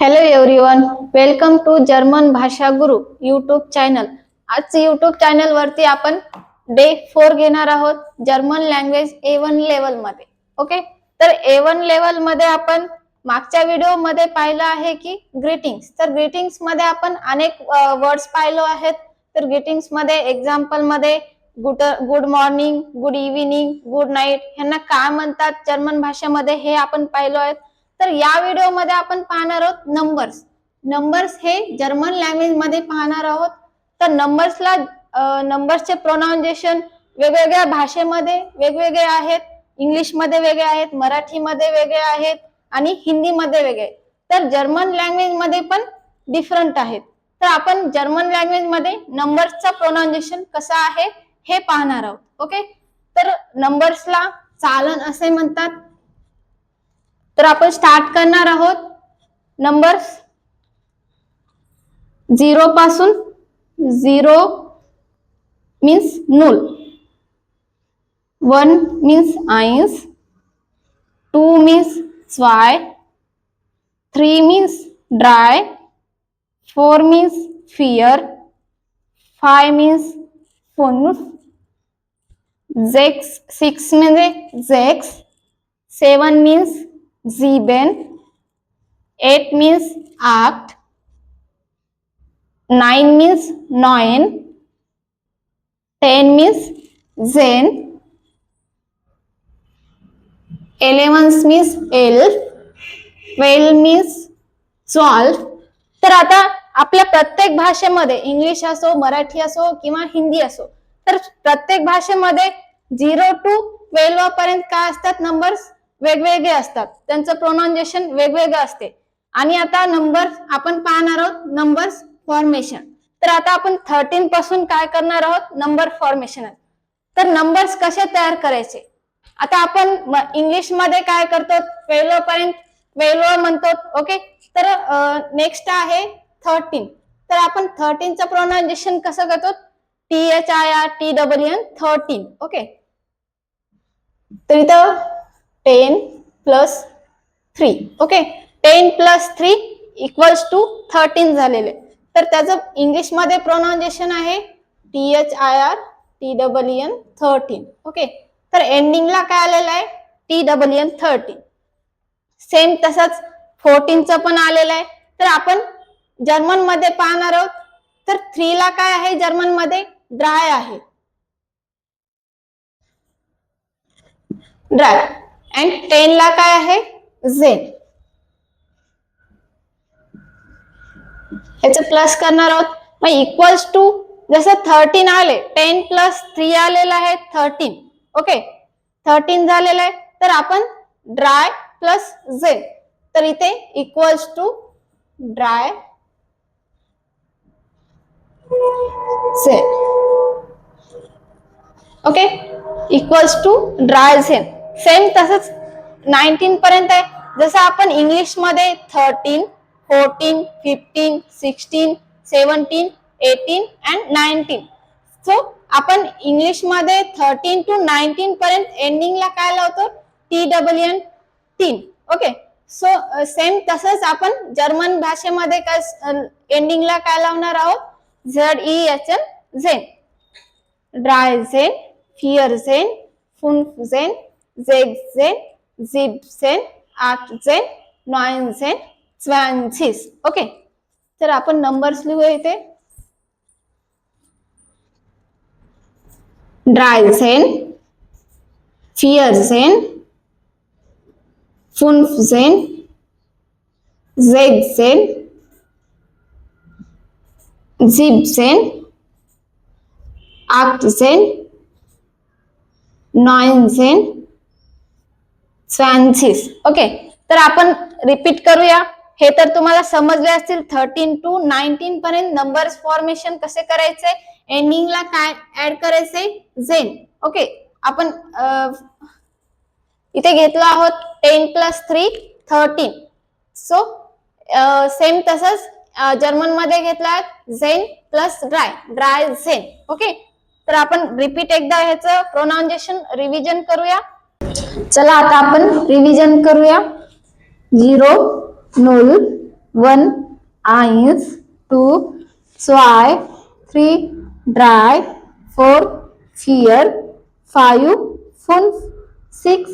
Hello everyone welcome to German भाषा गुरु YouTube channel आज युट्यूब चॅनल वरती आपण डे फोर घेणार आहोत जर्मन लँग्वेज ए वन लेवलमध्ये. ओके तर ए वन लेवलमध्ये आपण मागच्या व्हिडिओमध्ये पाहिलं आहे की ग्रीटिंग्स तर ग्रीटिंग्समध्ये आपण अनेक वर्ड्स पाहिलो आहेत. तर ग्रीटिंग्समध्ये एक्झाम्पलमध्ये good good morning good evening good night ह्यांना काय म्हणतात जर्मन भाषेमध्ये हे आपण पाहिलो आहेत. तर या व्हिडिओमध्ये आपण पाहणार आहोत नंबर्स नंबर्स हे जर्मन लँग्वेजमध्ये पाहणार आहोत. तर नंबर्सला नंबर्सचे प्रोनाउन्सिएशन वेगवेगळ्या भाषेमध्ये वेगवेगळे आहेत. इंग्लिशमध्ये वेगळे आहेत मराठीमध्ये वेगळे आहेत आणि हिंदीमध्ये वेगळे. तर जर्मन लँग्वेजमध्ये पण डिफरंट आहेत. तर आपण जर्मन लँग्वेजमध्ये नंबर्सचा प्रोनाउन्सिएशन कसा आहे हे पाहणार आहोत. ओके तर नंबर्सला चालन असे म्हणतात. तर आपण स्टार्ट करणार आहोत. नंबर्स झिरो पासून झिरो मीन्स नूल वन मीन्स आईन्स टू मीन्स स्वाय. थ्री मीन्स ड्राय फोर मीन्स फिअर फाय मीन्स फोन जेक्स सिक्स म्हणजे जेक्स seven means sieben, eight means acht, nine means neun, ten means zehn, eleven means elf, twelve means twelve. तर आता आपल्या प्रत्येक भाषेमध्ये इंग्लिश असो मराठी असो किंवा हिंदी असो तर प्रत्येक भाषेमध्ये झिरो टू ट्वेल्व पर्यंत काय असतात नंबर्स वेगवेगळे असतात. त्यांचं प्रोनाउन्सिएशन वेगवेगळं असते. आणि आता नंबर आपण पाहणार आहोत. नंबर्स फॉर्मेशन तर आता आपण थर्टीन पासून काय करणार आहोत? नंबर फॉर्मेशन तर नंबर्स कसे तयार करायचे? आता आपण इंग्लिशमध्ये काय करतो? वेलो पर्यंत वेलो म्हणतो. ओके तर नेक्स्ट आहे थर्टीन तर आपण थर्टीनचं प्रोनाउन्सिएशन कसं करतो? T H I R T W N thirteen okay तर इथं ten plus three okay? Ten plus three equals to thirteen झालेले. तर त्याचं इंग्लिशमध्ये प्रोनाउन्सिएशन आहे T H I R T double N thirteen okay? तर एंडिंगला काय आलेलं आहे? T double N thirteen same तसंच फोर्टीनचं पण आलेलं आहे. तर आपण जर्मनमध्ये पाहणार आहोत. तर थ्रीला काय आहे जर्मनमध्ये? ड्राय आहे. ड्राय अँड टेन ला काय आहे? झेन ह्याचं प्लस करणार आहोत. मग इक्वल्स टू जसं थर्टीन आले टेन प्लस थ्री आलेलं आहे थर्टीन ओके थर्टीन झालेलं आहे. तर आपण ड्राय प्लस झेन तर इथे इक्वल्स टू ड्राय झेन ओके इक्वल्स टू ड्राय झेन सेम तसंच नाईन्टीन पर्यंत आहे. जसं आपण इंग्लिशमध्ये thirteen fourteen fifteen sixteen seventeen eighteen and nineteen so आपण इंग्लिशमध्ये थर्टीन टू नाईन्टीन पर्यंत एंडिंगला काय लावतो? T W N teen okay so same तसंच आपण जर्मन भाषेमध्ये काय एंडिंगला काय लावणार आहोत? झेड ई एच एन झेन ड्राय झेन फिअर झेन फुन झेन Sechzehn, siebzehn, achtzehn, neunzehn, zwanzig. Okay तर आपण नंबर्स लिहूया इथे ड्रायझेन फिअरझेन फुन्फझेन झेगझेन झिबझेन आठझेन नाईनझेन स्वान्सिस ओके तर आपण रिपीट करूया. हे तर तुम्हाला समजले असतील थर्टीन टू नाईन्टीन पर्यंत नंबर्स फॉर्मेशन कसे करायचे? एंडिंगला काय ऍड करायचे? झेन ओके आपण इथे घेतलो आहोत ten plus three thirteen so same तसंच जर्मनमध्ये घेतला झेन प्लस ड्राय ड्राय झेन ओके तर आपण रिपीट एकदा ह्याचं प्रोनाउन्सिएशन रिव्हिजन करूया. चला आता आपण रिव्हिजन करूया zero नूल one eins, two zwei, three dry four vier, five, fünf, six,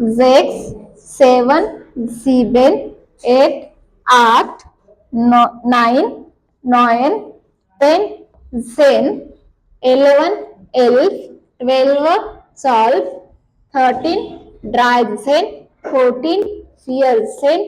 sechs, seven, sieben, eight, acht, no, nine, neun, ten, zehn, eleven, elf, twelve, twelve, thirteen ड्रायज झेन fourteen फियर झेन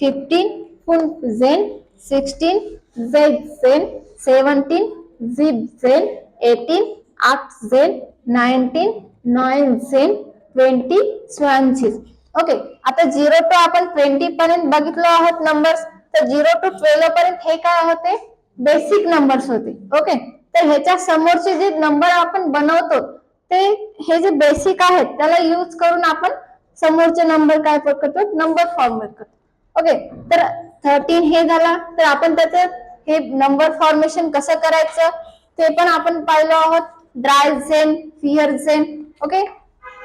fifteen फुल झेन सिक्स्टीन झेड झेन seventeen झिप झेन eighteen आठ झेन नाईन्टीन नॉइन झेन ट्वेंटी स्वॅनझिस ओके आता झिरो टू आपण ट्वेंटी पर्यंत बघितलो आहोत नंबर्स तर झिरो टू ट्वेल्व पर्यंत हे काय होते? बेसिक नंबर्स होते. ओके तर ह्याच्या समोरचे जे नंबर आपण बनवतो ते हे जे बेसिक आहेत त्याला यूज करून आपण समोरचे नंबर काय करतो? नंबर फॉर्मेट करतो. ओके तर थर्टीन हे झाला. तर आपण त्याचं हे नंबर फॉर्मेशन कसं करायचं? ते पण आपण पाहिलो आहोत. ड्रायझेन फिअरझेन ओके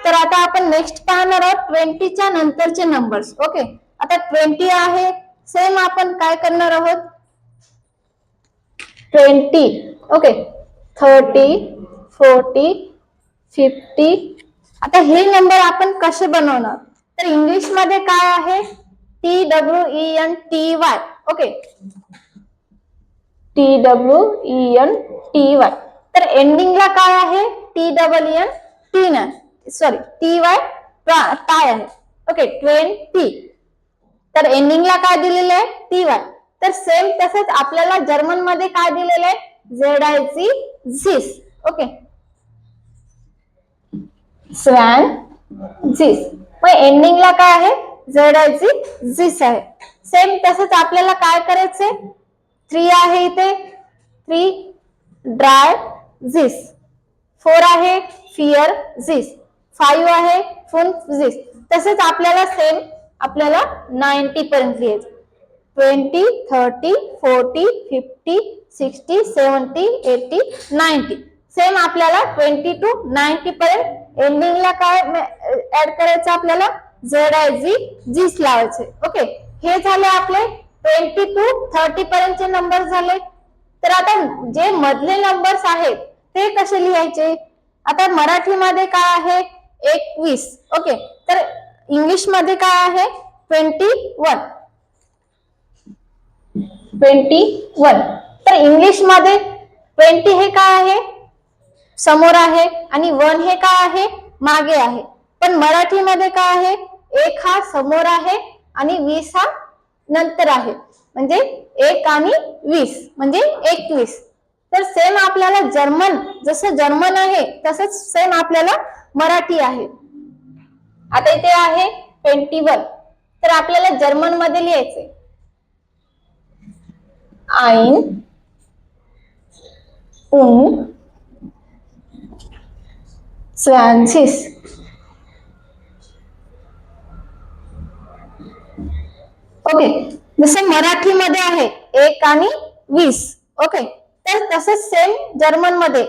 तर आता आपण नेक्स्ट पाहणार आहोत ट्वेंटीच्या नंतरचे नंबर्स ओके आता ट्वेंटी आहे. सेम आपण काय करणार आहोत? Twenty okay thirty forty fifty. आता हे नंबर आपण कसे बनवणार? तर इंग्लिशमध्ये काय आहे? T W E N T Y okay T W E N T Y तर एंडिंगला काय आहे? टी डबल एन टी न. सॉरी टी वाय टाय आहे? ओके ट्वेंटी तर एंडिंगला काय दिलेलं आहे? टी वाय तर सेम तसंच आपल्याला जर्मनमध्ये काय दिलेलं आहे? झेड आय सी झिस ओके स्वॅन झिस. मग एंडिंगला काय आहे? झेड आय झिस आहे. सेम तसंच आपल्याला काय करायचंय? थ्री आहे इथे. थ्री ड्राय झिस. फोर आहे फिअर झिस. फाईव्ह आहे फुन झिस. तसेच आपल्याला सेम आपल्याला नाईन्टी पर्यंत लिहायचं. Twenty thirty forty fifty sixty seventy eighty ninety same आपल्याला ट्वेंटी टू नाईन्टी पर्यंत एंडिंगला काय ऍड करायचं आपल्याला? झेड आय जी जीस लावायचे. ओके हे झाले आपले ट्वेंटी टू थर्टी पर्यंतचे नंबर झाले. तर आता जे मधले नंबर्स आहेत ते कसे लिहायचे? आता मराठीमध्ये काय आहे? एकवीस. ओके तर इंग्लिशमध्ये काय आहे? ट्वेंटी वन ट्वेंटी वन तर इंग्लिशमध्ये ट्वेंटी हे काय आहे? समोर आहे आणि वन हे काय आहे? मागे आहे. पण मराठीमध्ये काय आहे? एक हा समोर आहे आणि वीस हा नंतर आहे. म्हणजे एक आणि वीस. म्हणजे एकवीस. तर सेम आपल्याला जर्मन जसं जर्मन आहे तसंच सेम आपल्याला मराठी आहे. आता इथे आहे ट्वेंटी वन तर आपल्याला जर्मनमध्ये लिहायचे आईन उन zwanzig ओके जसं मराठीमध्ये आहे एक आणि वीस. ओके तर तसेच सेम जर्मनमध्ये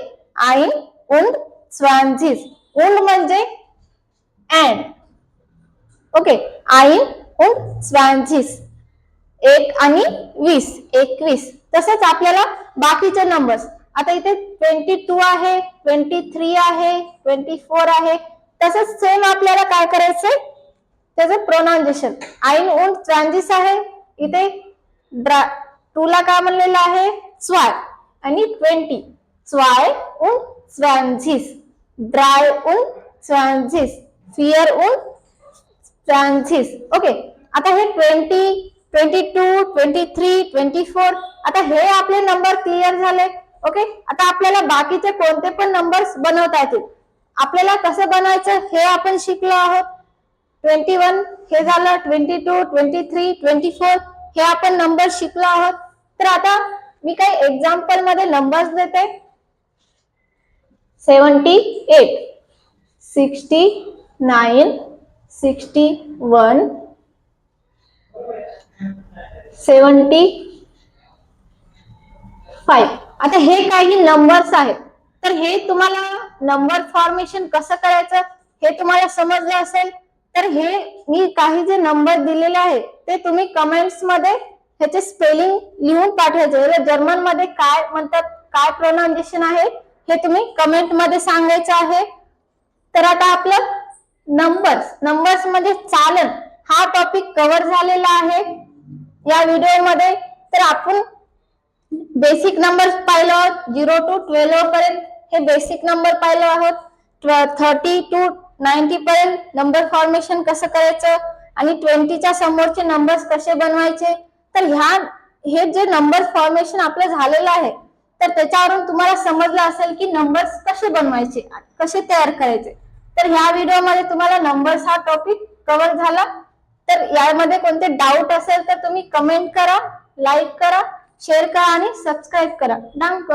आईन उंड स्वांझिस उंड म्हणजे अँड ओके आईन उंड स्वांझिस एक आणि वीस एकवीस. तसेच आपल्याला बाकीचे नंबर्स आता इथे ट्वेंटी टू आहे ट्वेंटी थ्री आहे ट्वेंटी फोर आहे. तसंच सेम आपल्याला काय करायचंय? त्याचं प्रोनाउन्सिएशन आईन ओन स्वांझिस आहे. इथे ड्रा टू ला काय म्हणलेलं आहे? स्वाय. आणि ट्वेंटी स्वाय उन स्वांझिस ड्राय उन स्वांझिस फिअर उन स्वांझिस ओके आता हे twenty twenty two twenty three twenty four आता हे आपले नंबर क्लिअर झाले. ओके आता आपल्याला बाकीचे कोणते पण नंबर्स बनवता येतील. आपल्याला कसं बनवायचं हे आपण शिकलो आहोत. ट्वेंटी वन हे झालं. Twenty two twenty three twenty four हे आपण नंबर शिकलो आहोत. तर आता मी काही एक्झाम्पलमध्ये नंबर्स देते. Seventy eight sixty nine sixty one seventy five आता हे काही नंबर्स आहेत. तर हे तुम्हाला नंबर फॉर्मेशन कसं करायचं हे तुम्हाला समजलं असेल. तर हे मी काही जे नंबर दिलेले आहेत ते तुम्ही कमेंट्समध्ये ह्याचे स्पेलिंग लिहून पाठवायचे. जर्मनमध्ये काय म्हणतात काय प्रोनाउन्सिएशन आहे हे तुम्ही कमेंटमध्ये सांगायचं आहे. तर आता आपलं नंबर्स नंबर्समध्ये चालन. हा टॉपिक कव्हर झालेला आहे या व्हिडिओमध्ये तर आपण बेसिक नंबर पाहिलो आहोत. झिरो टू ट्वेल्व पर्यंत हे बेसिक नंबर पाहिलो आहोत. थर्टी टू नाईन्टी पर्यंत नंबर फॉर्मेशन कसं करायचं? आणि ट्वेंटीच्या समोरचे नंबर्स कसे बनवायचे? तर ह्या हे जे नंबर फॉर्मेशन आपलं झालेलं आहे तर त्याच्यावरून तुम्हाला समजलं असेल की नंबर्स कसे बनवायचे कसे तयार करायचे. तर ह्या व्हिडिओमध्ये तुम्हाला नंबर्स हा टॉपिक कव्हर झाला. तर यामध्ये कोणते डाऊट असेल तर तुम्ही कमेंट करा लाईक करा. शेअर करा आणि सबस्क्राईब करा. डांक